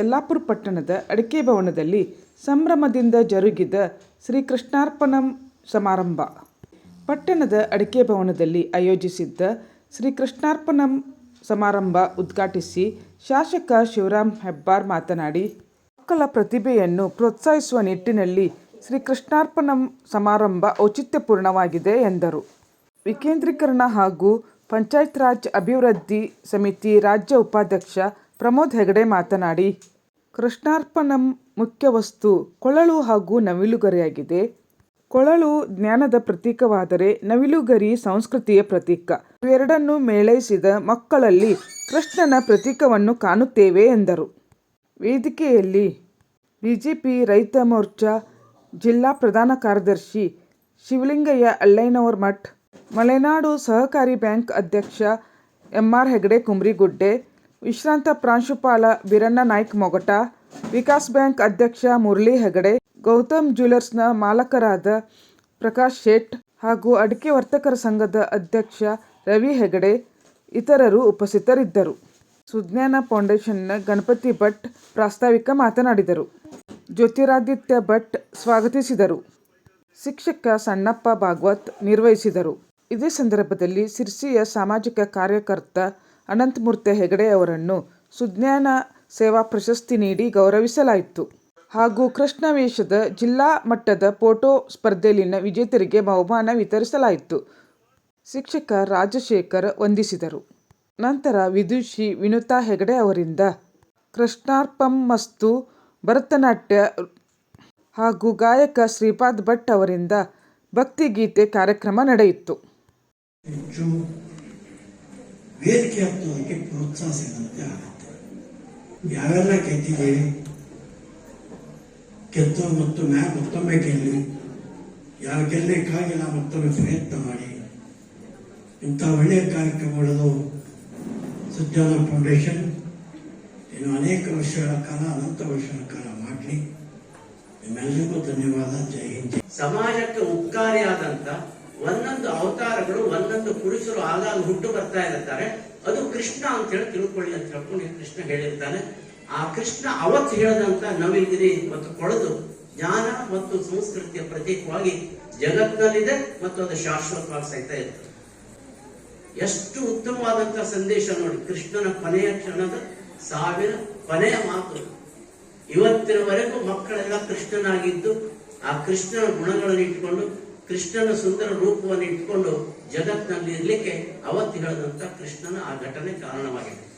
ಯಲ್ಲಾಪುರ ಪಟ್ಟಣದ ಅಡಿಕೆ ಭವನದಲ್ಲಿ ಸಂಭ್ರಮದಿಂದ ಜರುಗಿದ ಶ್ರೀ ಕೃಷ್ಣಾರ್ಪಣಂ ಸಮಾರಂಭ. ಪಟ್ಟಣದ ಅಡಿಕೆ ಭವನದಲ್ಲಿ ಆಯೋಜಿಸಿದ್ದ ಶ್ರೀ ಕೃಷ್ಣಾರ್ಪಣಂ ಸಮಾರಂಭ ಉದ್ಘಾಟಿಸಿ ಶಾಸಕ ಶಿವರಾಮ್ ಹೆಬ್ಬಾರ್ ಮಾತನಾಡಿ, ಮಕ್ಕಳ ಪ್ರತಿಭೆಯನ್ನು ಪ್ರೋತ್ಸಾಹಿಸುವ ನಿಟ್ಟಿನಲ್ಲಿ ಶ್ರೀ ಕೃಷ್ಣಾರ್ಪಣಂ ಸಮಾರಂಭ ಔಚಿತ್ಯಪೂರ್ಣವಾಗಿದೆ ಎಂದರು. ವಿಕೇಂದ್ರೀಕರಣ ಹಾಗೂ ಪಂಚಾಯತ್ ರಾಜ್ ಅಭಿವೃದ್ಧಿ ಸಮಿತಿ ರಾಜ್ಯ ಉಪಾಧ್ಯಕ್ಷ ಪ್ರಮೋದ್ ಹೆಗಡೆ ಮಾತನಾಡಿ, ಕೃಷ್ಣಾರ್ಪಣಂ ಮುಖ್ಯ ವಸ್ತು ಕೊಳಲು ಹಾಗೂ ನವಿಲುಗರಿಯಾಗಿದೆ. ಕೊಳಲು ಜ್ಞಾನದ ಪ್ರತೀಕವಾದರೆ ನವಿಲುಗರಿ ಸಂಸ್ಕೃತಿಯ ಪ್ರತೀಕ. ಇವೆರಡನ್ನು ಮೇಳೈಸಿದ ಮಕ್ಕಳಲ್ಲಿ ಕೃಷ್ಣನ ಪ್ರತೀಕವನ್ನು ಕಾಣುತ್ತೇವೆ ಎಂದರು. ವೇದಿಕೆಯಲ್ಲಿ ಬಿಜೆಪಿ ರೈತ ಮೋರ್ಚಾ ಜಿಲ್ಲಾ ಪ್ರಧಾನ ಕಾರ್ಯದರ್ಶಿ ಶಿವಲಿಂಗಯ್ಯ ಅಳ್ಳೈನವರ್ ಮಠ್, ಮಲೆನಾಡು ಸಹಕಾರಿ ಬ್ಯಾಂಕ್ ಅಧ್ಯಕ್ಷ ಎಂಆರ್ ಹೆಗಡೆ ಕುಮ್ರಿಗುಡ್ಡೆ ವಿಶ್ರಾಂತ ಪ್ರಾಂಶುಪಾಲ ಬೀರಣ್ಣ ನಾಯ್ಕ ಮೊಗಟ, ವಿಕಾಸ್ ಬ್ಯಾಂಕ್ ಅಧ್ಯಕ್ಷ ಮುರಳಿ ಹೆಗಡೆ, ಗೌತಮ್ ಜ್ಯುವೆಲರ್ಸ್ನ ಮಾಲಕರಾದ ಪ್ರಕಾಶ್ ಶೇಟ್ ಹಾಗೂ ಅಡಿಕೆ ವರ್ತಕರ ಸಂಘದ ಅಧ್ಯಕ್ಷ ರವಿ ಹೆಗಡೆ ಇತರರು ಉಪಸ್ಥಿತರಿದ್ದರು. ಸುಜ್ಞಾನ ಫೌಂಡೇಶನ್ನ ಗಣಪತಿ ಭಟ್ ಪ್ರಾಸ್ತಾವಿಕ ಮಾತನಾಡಿದರು. ಜ್ಯೋತಿರಾದಿತ್ಯ ಭಟ್ ಸ್ವಾಗತಿಸಿದರು. ಶಿಕ್ಷಕ ಸಣ್ಣಪ್ಪ ಭಾಗವತ್ ನಿರ್ವಹಿಸಿದರು. ಇದೇ ಸಂದರ್ಭದಲ್ಲಿ ಸಿರ್ಸಿಯ ಸಾಮಾಜಿಕ ಕಾರ್ಯಕರ್ತ ಅನಂತಮೂರ್ತಿ ಹೆಗಡೆ ಅವರನ್ನು ಸುಜ್ಞಾನ ಸೇವಾ ಪ್ರಶಸ್ತಿ ನೀಡಿ ಗೌರವಿಸಲಾಯಿತು. ಹಾಗೂ ಕೃಷ್ಣ ವೇಷದ ಜಿಲ್ಲಾ ಮಟ್ಟದ ಫೋಟೋ ಸ್ಪರ್ಧೆಯಲ್ಲಿನ ವಿಜೇತರಿಗೆ ಬಹುಮಾನ ವಿತರಿಸಲಾಯಿತು. ಶಿಕ್ಷಕ ರಾಜಶೇಖರ್ ವಂದಿಸಿದರು. ನಂತರ ವಿದುಷಿ ವಿನುತಾ ಹೆಗಡೆ ಅವರಿಂದ ಕೃಷ್ಣಾರ್ಪಣಮಸ್ತು ಭರತನಾಟ್ಯ ಹಾಗೂ ಗಾಯಕ ಶ್ರೀಪಾದ್ ಭಟ್ ಅವರಿಂದ ಭಕ್ತಿಗೀತೆ ಕಾರ್ಯಕ್ರಮ ನಡೆಯಿತು. ವೇದಿಕೆ ಹತ್ತೋದಕ್ಕೆ ಪ್ರೋತ್ಸಾಹ ಸಿಗಂತೆ ಆಗುತ್ತೆ. ಯಾವೆಲ್ಲ ಗೆದ್ದಿದ್ದೀವಿ ಗೆದ್ದು ಮತ್ತು ನಾ ಮತ್ತೊಮ್ಮೆ ಗೆಲ್ಲಿ. ಯಾವ ಗೆಲ್ಲಕ್ಕಾಗಿಲ್ಲ ಮತ್ತೊಮ್ಮೆ ಪ್ರಯತ್ನ ಮಾಡಿ. ಇಂಥ ಒಳ್ಳೆಯ ಕಾರ್ಯಕ್ರಮಗಳು ಸುಜ್ಜಾನ ಫೌಂಡೇಶನ್ ಇನ್ನು ಅನೇಕ ವರ್ಷಗಳ ಕಾಲ, ಅನಂತ ವರ್ಷಗಳ ಕಾಲ ಮಾಡಲಿ. ನಿಮ್ಮೆಲ್ಲರಿಗೂ ಧನ್ಯವಾದ. ಜೈ ಹಿಂದ್. ಸಮಾಜಕ್ಕೆ ಉಪಕಾರಿಯಾದಂತ ಒಂದೊಂದು ಅವತಾರಗಳು, ಒಂದೊಂದು ಪುರುಷರು ಆಗಾಗ ಹುಟ್ಟು ಬರ್ತಾ ಇರುತ್ತಾರೆ ಅದು ಕೃಷ್ಣ ಅಂತ ಹೇಳಿ ತಿಳ್ಕೊಳ್ಳಿ ಅಂತ ಹೇಳ್ಕೊಂಡು ಕೃಷ್ಣ ಹೇಳಿರ್ತಾನೆ. ಆ ಕೃಷ್ಣ ಅವತ್ ಹೇಳದಂತ ನವಿಲ್ಗಿರಿ ಮತ್ತು ಕೊಳದು ಜ್ಞಾನ ಮತ್ತು ಸಂಸ್ಕೃತಿಯ ಪ್ರತೀಕವಾಗಿ ಜಗತ್ತಿನಲ್ಲಿದೆ ಮತ್ತು ಅದು ಶಾಶ್ವತವಾಗಿ ಸಹಿತ ಇರ್ತದೆ. ಎಷ್ಟು ಉತ್ತಮವಾದಂತ ಸಂದೇಶ ನೋಡಿ. ಕೃಷ್ಣನ ಕೊನೆಯ ಕ್ಷಣದ ಸಾವಿರ ಕೊನೆಯ ಮಾತು. ಇವತ್ತಿನವರೆಗೂ ಮಕ್ಕಳೆಲ್ಲ ಕೃಷ್ಣನಾಗಿದ್ದು ಆ ಕೃಷ್ಣನ ಗುಣಗಳನ್ನು ಇಟ್ಕೊಂಡು ಕೃಷ್ಣನ ಸುಂದರ ರೂಪವನ್ನು ಇಟ್ಕೊಂಡು ಜಗತ್ತಿನಲ್ಲಿ ಇರ್ಲಿಕ್ಕೆ ಅವತ್ತು ಹೇಳಿದಂತ ಕೃಷ್ಣನ ಆ ಘಟನೆ ಕಾರಣವಾಗಿದೆ.